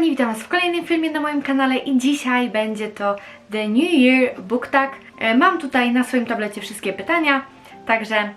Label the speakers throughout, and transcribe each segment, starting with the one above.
Speaker 1: kochani, witam Was w kolejnym filmie na moim kanale i dzisiaj będzie to The New Year Book Tag. E, Mam tutaj na swoim tablecie wszystkie pytania, także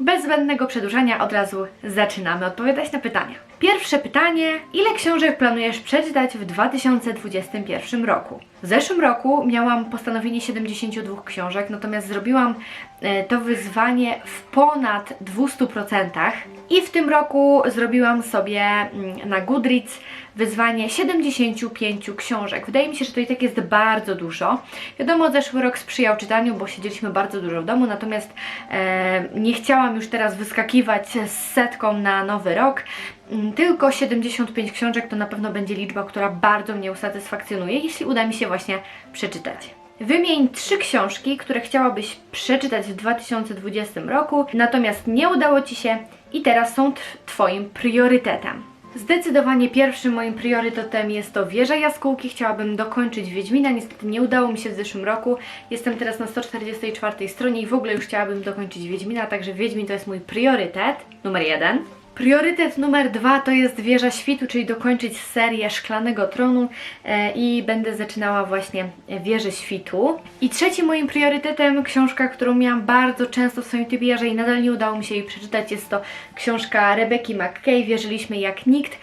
Speaker 1: bez zbędnego przedłużania od razu zaczynamy odpowiadać na pytania. Pierwsze pytanie, ile książek planujesz przeczytać w 2021 roku? W zeszłym roku miałam postanowienie 72 książek, natomiast zrobiłam e, to wyzwanie w ponad 200% i w tym roku zrobiłam sobie mm, na Goodreads wyzwanie 75 książek. Wydaje mi się, że to i tak jest bardzo dużo. Wiadomo, zeszły rok sprzyjał czytaniu, bo siedzieliśmy bardzo dużo w domu, natomiast e, nie chciałam już teraz wyskakiwać z setką na nowy rok. Mm, Tylko 75 książek to na pewno będzie liczba, która bardzo mnie usatysfakcjonuje, jeśli uda mi się właśnie przeczytać. Wymień trzy książki, które chciałabyś przeczytać w 2020 roku, natomiast nie udało Ci się i teraz są Twoim priorytetem. Zdecydowanie pierwszym moim priorytetem jest to Wieża Jaskółki. Chciałabym dokończyć Wiedźmina, niestety nie udało mi się w zeszłym roku. Jestem teraz na 144 stronie i w ogóle już chciałabym dokończyć Wiedźmina, także Wiedźmin to jest mój priorytet numer jeden. Priorytet numer dwa to jest Wieża Świtu, czyli dokończyć serię Szklanego Tronu e, i będę zaczynała właśnie Wieżę Świtu. I trzecim moim priorytetem, książka, którą miałam bardzo często w swoim typierze i nadal nie udało mi się jej przeczytać, jest to książka Rebeki McKay, Wierzyliśmy jak nikt.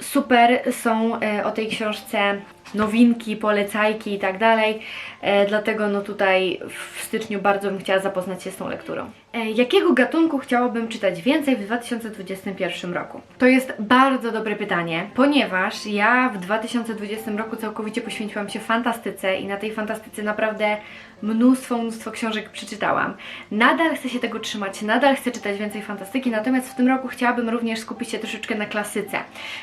Speaker 1: Super są e, o tej książce nowinki, polecajki i tak dalej, e, dlatego no tutaj w styczniu bardzo bym chciała zapoznać się z tą lekturą. E, jakiego gatunku chciałabym czytać więcej w 2021 roku? To jest bardzo dobre pytanie, ponieważ ja w 2020 roku całkowicie poświęciłam się fantastyce i na tej fantastyce naprawdę mnóstwo, mnóstwo książek przeczytałam. Nadal chcę się tego trzymać, nadal chcę czytać więcej fantastyki, natomiast w tym roku chciałabym również skupić się troszeczkę na klasyce.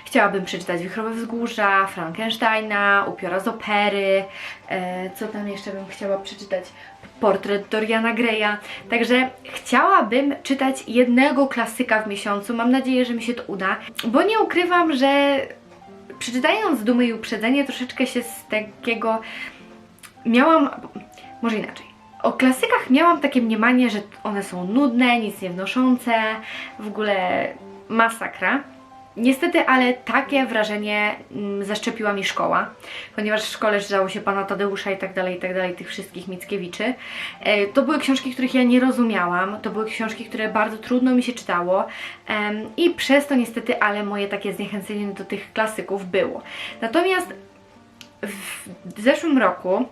Speaker 1: Chciałabym przeczytać Wichrowe Wzgórza, Frankensteina, Upiora z opery, e, co tam jeszcze bym chciała przeczytać? Portret Doriana Greya. Także chciałabym czytać jednego klasyka w miesiącu. Mam nadzieję, że mi się to uda, bo nie ukrywam, że przeczytając Dumy i Uprzedzenie troszeczkę się z takiego miałam, może inaczej. O klasykach miałam takie mniemanie, że one są nudne, nic nie wnoszące, w ogóle masakra. Niestety, ale takie wrażenie mm, zaszczepiła mi szkoła, ponieważ w szkole czytało się pana Tadeusza i tak dalej, i tak dalej, tych wszystkich Mickiewiczy. E, To były książki, których ja nie rozumiałam, to były książki, które bardzo trudno mi się czytało i przez to niestety, ale moje takie zniechęcenie do tych klasyków było. Natomiast w zeszłym roku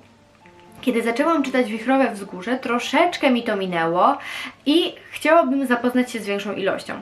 Speaker 1: kiedy zaczęłam czytać Wichrowe Wzgórze, troszeczkę mi to minęło i chciałabym zapoznać się z większą ilością.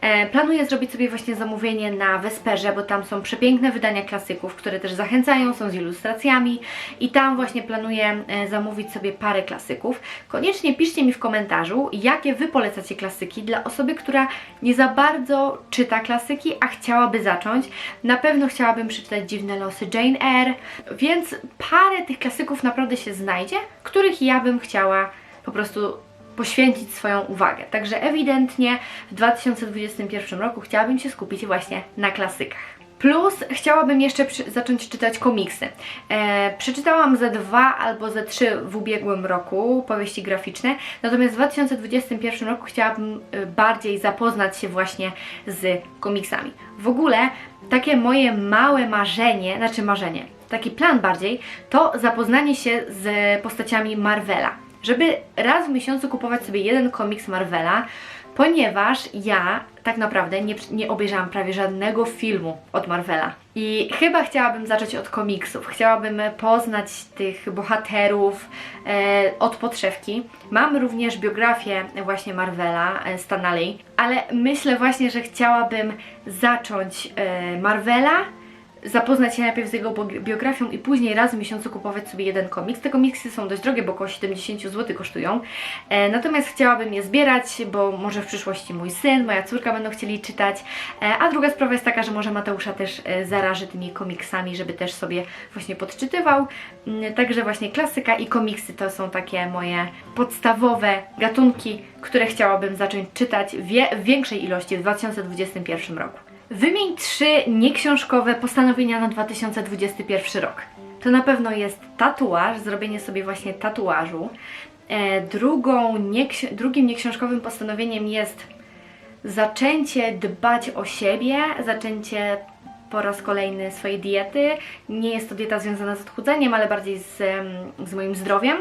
Speaker 1: E, planuję zrobić sobie właśnie zamówienie na Wesperze, bo tam są przepiękne wydania klasyków, które też zachęcają, są z ilustracjami i tam właśnie planuję e, zamówić sobie parę klasyków. Koniecznie piszcie mi w komentarzu, jakie Wy polecacie klasyki dla osoby, która nie za bardzo czyta klasyki, a chciałaby zacząć. Na pewno chciałabym przeczytać Dziwne losy Jane Eyre, więc parę tych klasyków naprawdę się znajdzie, których ja bym chciała po prostu poświęcić swoją uwagę. Także ewidentnie w 2021 roku chciałabym się skupić właśnie na klasykach. Plus chciałabym jeszcze zacząć czytać komiksy. E, przeczytałam ze dwa albo ze trzy w ubiegłym roku powieści graficzne, natomiast w 2021 roku chciałabym e, bardziej zapoznać się właśnie z komiksami. W ogóle takie moje małe marzenie, znaczy marzenie, taki plan bardziej, to zapoznanie się z postaciami Marvela. Żeby raz w miesiącu kupować sobie jeden komiks Marvela, ponieważ ja tak naprawdę nie, nie obejrzałam prawie żadnego filmu od Marvela. I chyba chciałabym zacząć od komiksów. Chciałabym poznać tych bohaterów e, od podszewki. Mam również biografię właśnie Marvela, e, ale myślę właśnie, że chciałabym zacząć e, Marvela, zapoznać się najpierw z jego biografią i później raz w miesiącu kupować sobie jeden komiks. Te komiksy są dość drogie, bo około 70 zł kosztują. E, natomiast chciałabym je zbierać, bo może w przyszłości mój syn, moja córka będą chcieli czytać. E, a druga sprawa jest taka, że może Mateusza też e, zaraży tymi komiksami, żeby też sobie właśnie podczytywał. Mm, Także właśnie klasyka i komiksy to są takie moje podstawowe gatunki, które chciałabym zacząć czytać w większej ilości w 2021 roku. Wymień trzy nieksiążkowe postanowienia na 2021 rok. To na pewno jest tatuaż, zrobienie sobie właśnie tatuażu. E, drugą drugim nieksiążkowym postanowieniem jest zaczęcie dbać o siebie, zaczęcie po raz kolejny swojej diety. Nie jest to dieta związana z odchudzeniem, ale bardziej z, z moim zdrowiem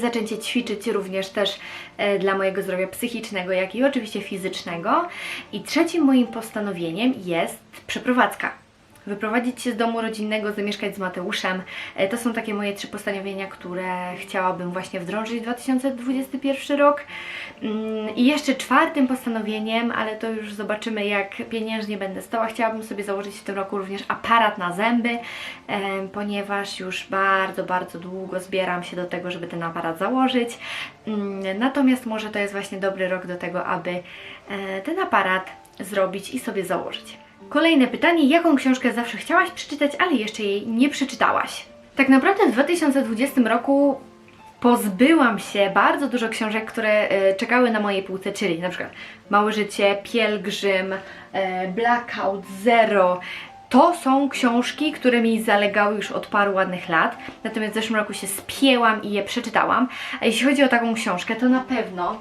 Speaker 1: zaczęcie ćwiczyć również też e, dla mojego zdrowia psychicznego, jak i oczywiście fizycznego. I trzecim moim postanowieniem jest przeprowadzka. Wyprowadzić się z domu rodzinnego, zamieszkać z Mateuszem. E, To są takie moje trzy postanowienia, które chciałabym właśnie wdrożyć w 2021 rok. Mm, I jeszcze czwartym postanowieniem, ale to już zobaczymy jak pieniężnie będę stała, chciałabym sobie założyć w tym roku również aparat na zęby, em, ponieważ już bardzo, bardzo długo zbieram się do tego, żeby ten aparat założyć. Mm, Natomiast może to jest właśnie dobry rok do tego, aby e, ten aparat zrobić i sobie założyć. Kolejne pytanie, jaką książkę zawsze chciałaś przeczytać, ale jeszcze jej nie przeczytałaś? Tak naprawdę w 2020 roku pozbyłam się bardzo dużo książek, które e, czekały na mojej półce, czyli na przykład Małe Życie, Pielgrzym, e, Blackout, Zero. To są książki, które mi zalegały już od paru ładnych lat, natomiast w zeszłym roku się spięłam i je przeczytałam. A jeśli chodzi o taką książkę, to na pewno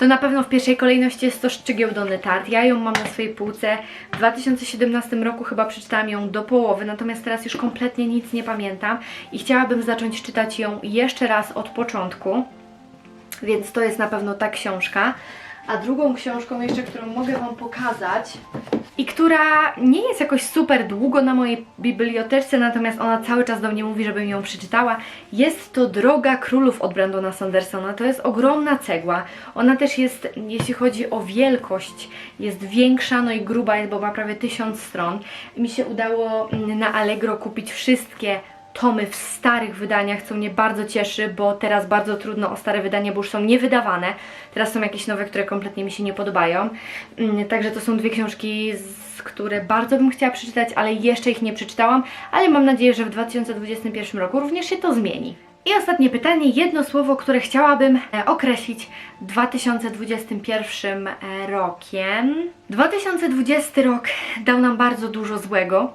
Speaker 1: to na pewno w pierwszej kolejności jest to Szczygieł Donny Tart. Ja ją mam na swojej półce. W 2017 roku chyba przeczytałam ją do połowy, natomiast teraz już kompletnie nic nie pamiętam i chciałabym zacząć czytać ją jeszcze raz od początku, więc to jest na pewno ta książka. A drugą książką jeszcze, którą mogę Wam pokazać i która nie jest jakoś super długo na mojej biblioteczce, natomiast ona cały czas do mnie mówi, żebym ją przeczytała. Jest to Droga Królów od Brandona Sandersona. To jest ogromna cegła. Ona też jest, jeśli chodzi o wielkość, jest większa, no i gruba jest, bo ma prawie tysiąc stron. Mi się udało mm, na Allegro kupić wszystkie tomy w starych wydaniach, co mnie bardzo cieszy, bo teraz bardzo trudno o stare wydania, bo już są niewydawane. Teraz są jakieś nowe, które kompletnie mi się nie podobają. Mm, Także to są dwie książki, które bardzo bym chciała przeczytać, ale jeszcze ich nie przeczytałam, ale mam nadzieję, że w 2021 roku również się to zmieni. I ostatnie pytanie, jedno słowo, które chciałabym e, określić 2021 e, rokiem. 2020 rok dał nam bardzo dużo złego.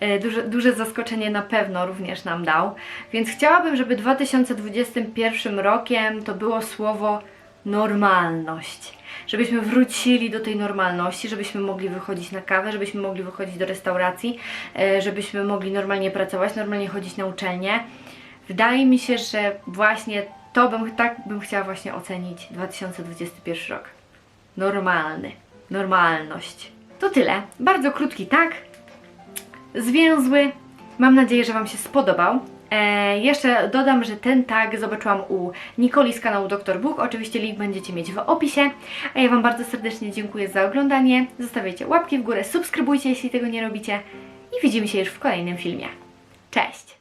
Speaker 1: E, Duże, duże zaskoczenie na pewno również nam dał, więc chciałabym, żeby 2021 rokiem to było słowo normalność. Żebyśmy wrócili do tej normalności, żebyśmy mogli wychodzić na kawę, żebyśmy mogli wychodzić do restauracji, e, żebyśmy mogli normalnie pracować, normalnie chodzić na uczelnię. Wydaje mi się, że właśnie to bym, tak bym chciała właśnie ocenić 2021 rok. Normalny, normalność. To tyle. Bardzo krótki tak, zwięzły. Mam nadzieję, że Wam się spodobał. E, jeszcze dodam, że ten tag zobaczyłam u Nikoli z kanału Dr. Book. Oczywiście link będziecie mieć w opisie. A ja Wam bardzo serdecznie dziękuję za oglądanie. Zostawiajcie łapki w górę, subskrybujcie, jeśli tego nie robicie. I widzimy się już w kolejnym filmie. Cześć!